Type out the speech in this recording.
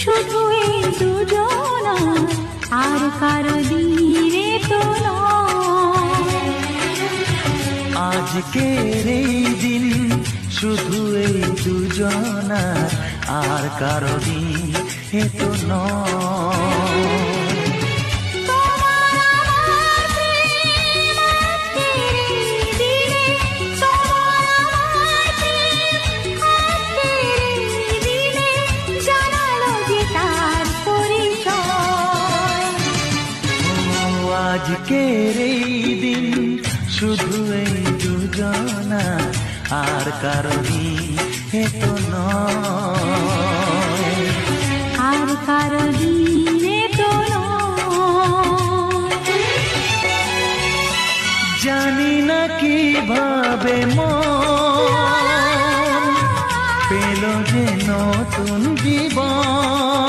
শুধু এই দুজনা, আর কারও দিনে তো আজকের এই দিন শুধু এই দুজনা আর কারও দিন তো নয়। আজকের এই দিন শুধু এই দুজনা আর কারণে এ তো নয়। আর কারও দিনে তো জানি না কীভাবে মন পেল যে নতুন জীবন।